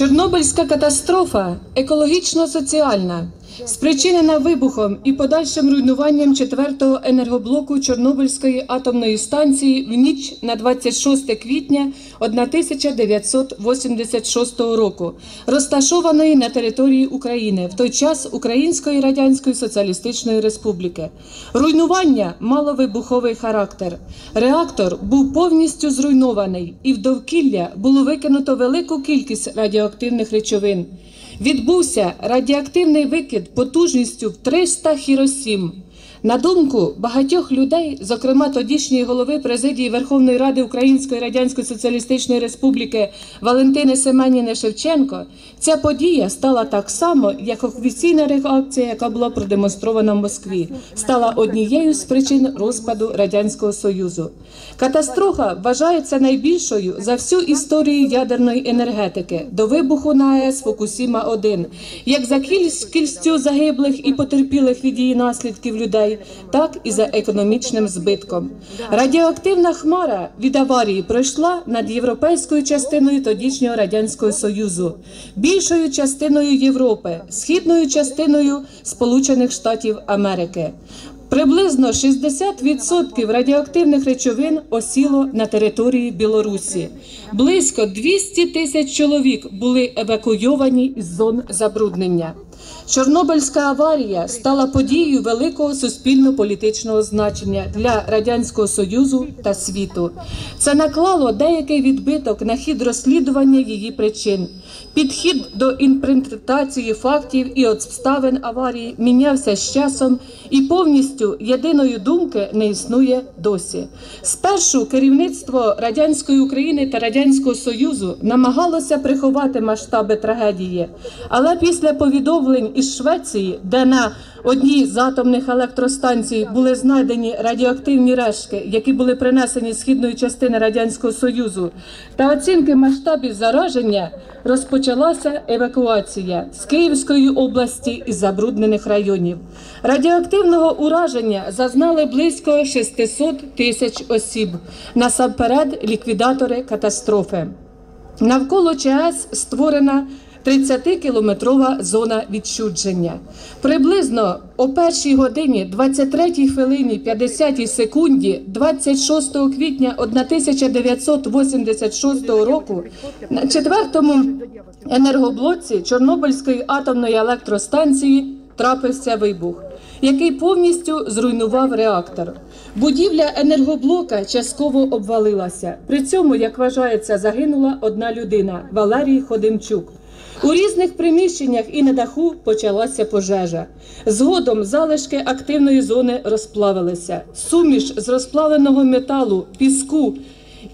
Чорнобильська катастрофа екологічно-соціальна, спричинена вибухом і подальшим руйнуванням четвертого енергоблоку Чорнобильської атомної станції в ніч на 26 квітня 1986 року, розташованої на території України в той час Української Радянської Соціалістичної Республіки. Руйнування мало вибуховий характер. Реактор був повністю зруйнований, і в довкілля було викинуто велику кількість радіоактивних речовин. Відбувся радіоактивний викид потужністю в 300 хіросім. На думку багатьох людей, зокрема тодішньої голови президії Верховної Ради Української Радянської Соціалістичної Республіки Валентини Семеніни Шевченко, ця подія стала так само, як офіційна реакція, яка була продемонстрована в Москві, стала однією з причин розпаду радянського союзу. Катастрофа вважається найбільшою за всю історію ядерної енергетики до вибуху на АЕС Фукусіма 1 як за кількістю загиблих і потерпілих від її наслідків людей так і за економічним збитком. Радіоактивна хмара від аварії пройшла над європейською частиною тодішнього радянського союзу, більшою частиною Європи, східною частиною Сполучених Штатів Америки. Приблизно 60% радіоактивних речовин осіло на території Білорусі. Близько 200 тисяч чоловік були евакуйовані із зон забруднення. Чорнобильська аварія стала подією великого суспільно-політичного значення для радянського союзу та світу. Це наклало деякий відбиток на хід розслідування її причин. Підхід до інтерпретації фактів і обставин аварії мінявся з часом, і повністю єдиної думки не існує досі. Спершу керівництво радянської України та радянського союзу намагалося приховати масштаби трагедії, але після повідомлень із Швеції, де на одній з атомних електростанцій були знайдені радіоактивні рештки, які були принесені з східної частини радянського союзу, та оцінки масштабів зараження розпочалася евакуація з Київської області із забруднених районів. Радіоактивного ураження зазнали близько 600 тисяч осіб. Насамперед, ліквідатори катастрофи. Навколо ЧАЕС створена 30-кілометрова зона відчудження. Приблизно о першій годині, 23 хвилині 50 секунді, 26 квітня 1986 року на четвертому енергоблоці Чорнобильської атомної електростанції трапився вибух, який повністю зруйнував реактор. Будівля енергоблока частково обвалилася. При цьому, як вважається, загинула одна людина Валерій Ходимчук. У різних приміщеннях і на даху почалася пожежа. Згодом залишки активної зони розплавилися. Суміш з розплавленого металу, піску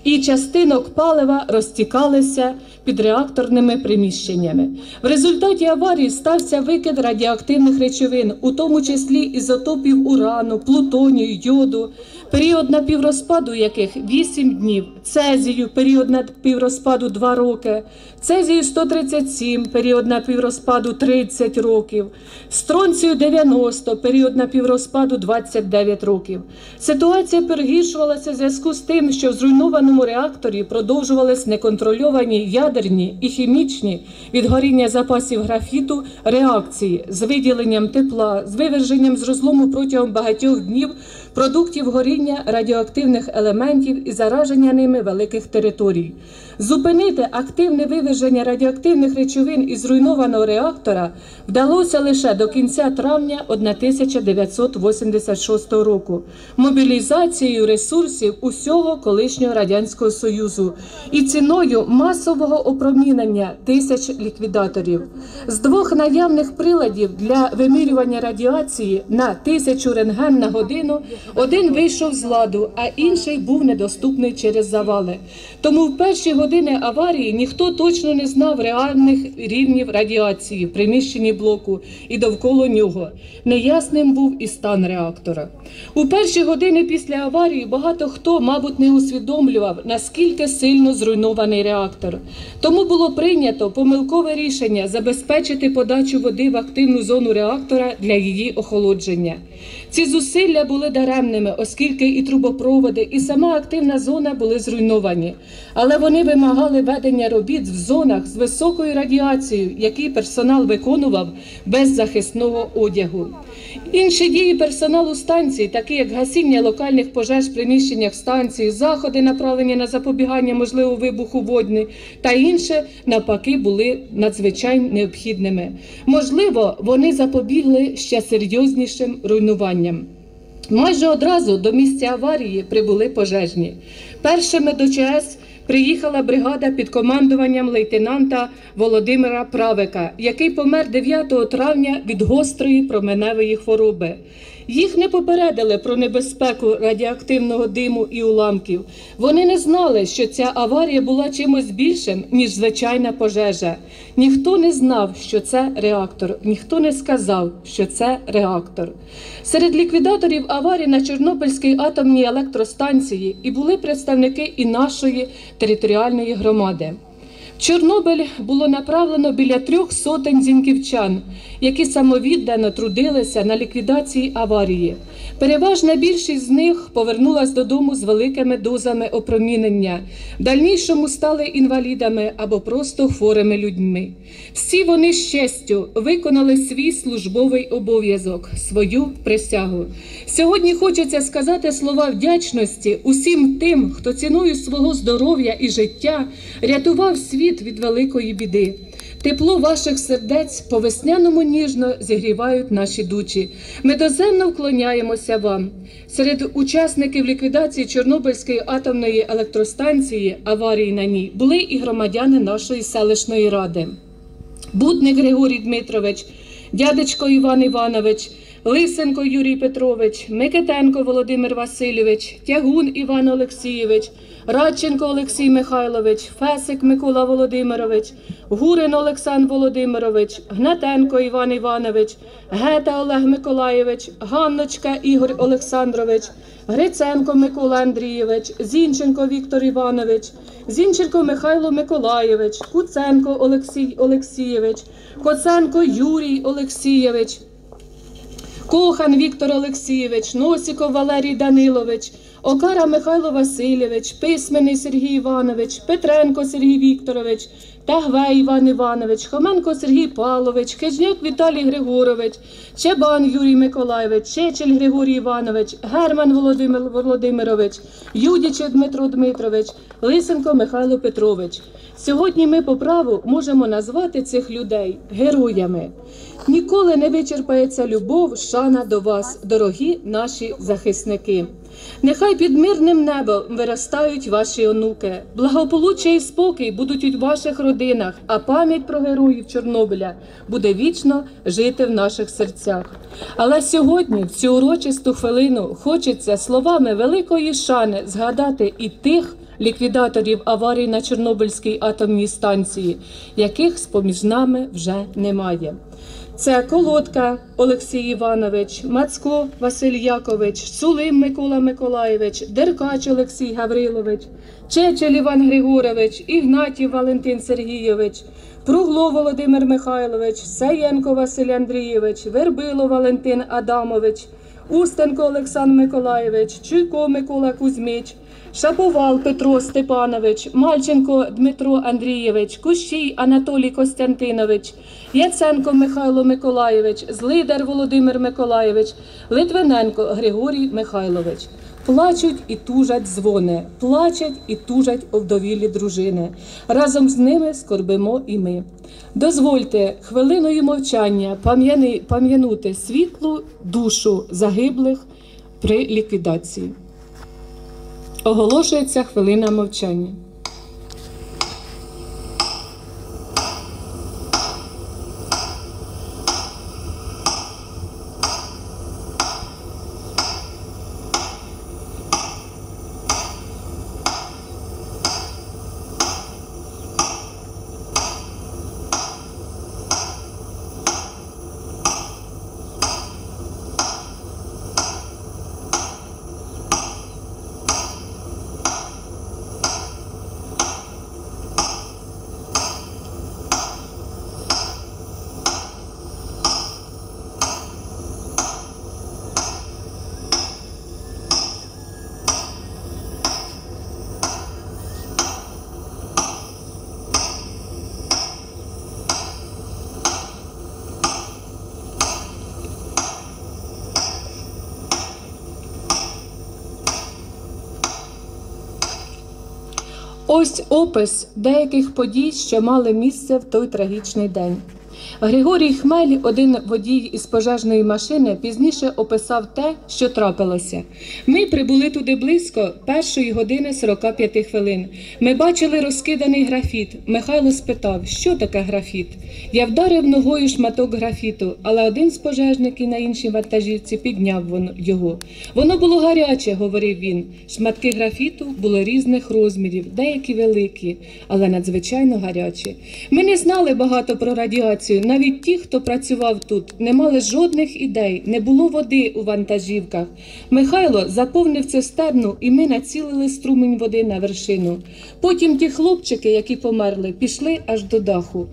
і частинок палива розтікалися під реакторними приміщеннями. В результаті аварії стався викид радіоактивних речовин, у тому числі ізотопів урану, плутонію, йоду, період напіврозпаду яких 8 днів, цезію, період напіврозпаду 2 роки, цезію 137, період напіврозпаду 30 років, стронцію 90, період напіврозпаду 29 років. Ситуація перегіршувалася в зв'язку з тим, що в зруйнованому реакторі продовжувались неконтрольовані ядерні і хімічні від горіння запасів графіту реакції з виділенням тепла, з виверженням з розлому протягом багатьох днів продуктів горіння радіоактивних елементів і зараження ними великих територій. Зупинити активне виверження радіоактивних речовин із зруйнованого реактора вдалося лише до кінця травня 1986 року мобілізацією ресурсів усього колишнього радянського союзу і ціною масового опромінення тисяч ліквідаторів. З двох наявних приладів для вимірювання радіації на тисячу рентген на годину один вийшов з ладу, а інший був недоступний через завали. Тому в перші години аварії ніхто точно не знав реальних рівнів радіації в приміщенні блоку і довкола нього. Неясним був і стан реактора. У перші години після аварії багато хто, мабуть, не усвідомлював, наскільки сильно зруйнований реактор. Тому було прийнято помилкове рішення забезпечити подачу води в активну зону реактора для її охолодження. Ці зусилля були даремними, оскільки і трубопроводи, і сама активна зона були зруйновані. Але вони вимагали ведення робіт в зонах з високою радіацією, які персонал виконував без захисного одягу. Інші дії персоналу станції, такі як гасіння локальних пожеж в приміщеннях станції, заходи, направлені на запобігання можливого вибуху водні та інше, навпаки, були надзвичайно необхідними. Можливо, вони запобігли ще серйознішим руйнуванням. Майже одразу до місця аварії прибули пожежні. Першими до ЧАЕС приїхала бригада під командуванням лейтенанта Володимира Правика, який помер 9 травня від гострої променевої хвороби. Їх не попередили про небезпеку радіоактивного диму і уламків. Вони не знали, що ця аварія була чимось більшим, ніж звичайна пожежа. Ніхто не знав, що це реактор, ніхто не сказав, що це реактор. Серед ліквідаторів аварії на Чорнобильській атомній електростанції і були представники і нашої територіальної громади. Чорнобиль було направлено біля трьох сотень зіньківчан, які самовіддано трудилися на ліквідації аварії. Переважна більшість з них повернулась додому з великими дозами опромінення, в дальнішому стали інвалідами або просто хворими людьми. Всі вони з честю виконали свій службовий обов'язок, свою присягу. Сьогодні хочеться сказати слова вдячності усім тим, хто ціною свого здоров'я і життя рятував світ від великої біди. Тепло ваших сердець по весняному ніжно зігрівають наші душі. Ми доземно вклоняємося вам. Серед учасників ліквідації Чорнобильської атомної електростанції аварії на ній були і громадяни нашої селищної ради. Будник Григорій Дмитрович, дядечко Іван Іванович, Лисенко Юрій Петрович, Микитенко Володимир Васильович, Тягун Іван Олексійович, Радченко Олексій Михайлович, Фесик Микола Володимирович, Гурин Олександр Володимирович, Гнатенко Іван Іванович, Гета Олег Миколаєвич, Ганночка Ігор Олександрович, Гриценко Микола Андрійович, Зінченко Віктор Іванович, Зінченко Михайло Миколаєвич, Куценко Олексій Олексійович, Коценко Юрій Олексійович. Кохан Віктор Олексійович, Носіков Валерій Данилович, Окара Михайло Васильович, Письменний Сергій Іванович, Петренко Сергій Вікторович, Тагвей Іван Іванович, Хоменко Сергій Павлович, Хижняк Віталій Григорович, Чебан Юрій Миколаєвич, Чечель Григорій Іванович, Герман Володимир Володимирович, Юдічев Дмитро Дмитрович, Лисенко Михайло Петрович. Сьогодні ми по праву можемо назвати цих людей героями. Ніколи не вичерпається любов, шана до вас, дорогі наші захисники. Нехай під мирним небом виростають ваші онуки, благополуччя і спокій будуть у ваших родинах, а пам'ять про героїв Чорнобиля буде вічно жити в наших серцях. Але сьогодні, в цю урочисту хвилину, хочеться словами великої шани згадати і тих ліквідаторів аварій на Чорнобильській атомній станції, яких з поміж нами вже немає. Це Колодка Олексій Іванович, Мацко Василь Якович, Сулим Микола Миколаєвич, Деркач Олексій Гаврилович, Чечель Іван Григорович, Ігнатів Валентин Сергійович, Пругло Володимир Михайлович, Саєнко Василь Андрійович, Вербило Валентин Адамович, Устенко Олександр Миколаєвич, Чуйко Микола Кузьмич, Шаповал Петро Степанович, Мальченко Дмитро Андрійович, Кущій Анатолій Костянтинович, Яценко Михайло Миколаєвич, Злидар Володимир Миколаєвич, Литвиненко Григорій Михайлович. Плачуть і тужать дзвони, плачуть і тужать овдовілі дружини. Разом з ними скорбимо і ми. Дозвольте хвилиною мовчання пам'янути світлу душу загиблих при ліквідації. Оголошується хвилина мовчання. Ось опис деяких подій, що мали місце в той трагічний день. Григорій Хмель, один водій із пожежної машини, пізніше описав те, що трапилося. Ми прибули туди близько першої години 45 хвилин. Ми бачили розкиданий графіт. Михайло спитав, що таке графіт. Я вдарив ногою шматок графіту, але один з пожежників на іншій вантажівці підняв його. Воно було гаряче, говорив він. Шматки графіту були різних розмірів, деякі великі, але надзвичайно гарячі. Ми не знали багато про радіацію. Навіть ті, хто працював тут, не мали жодних ідей, не було води у вантажівках. Михайло заповнив цистерну, і ми націлили струмень води на вершину. Потім ті хлопчики, які померли, пішли аж до даху.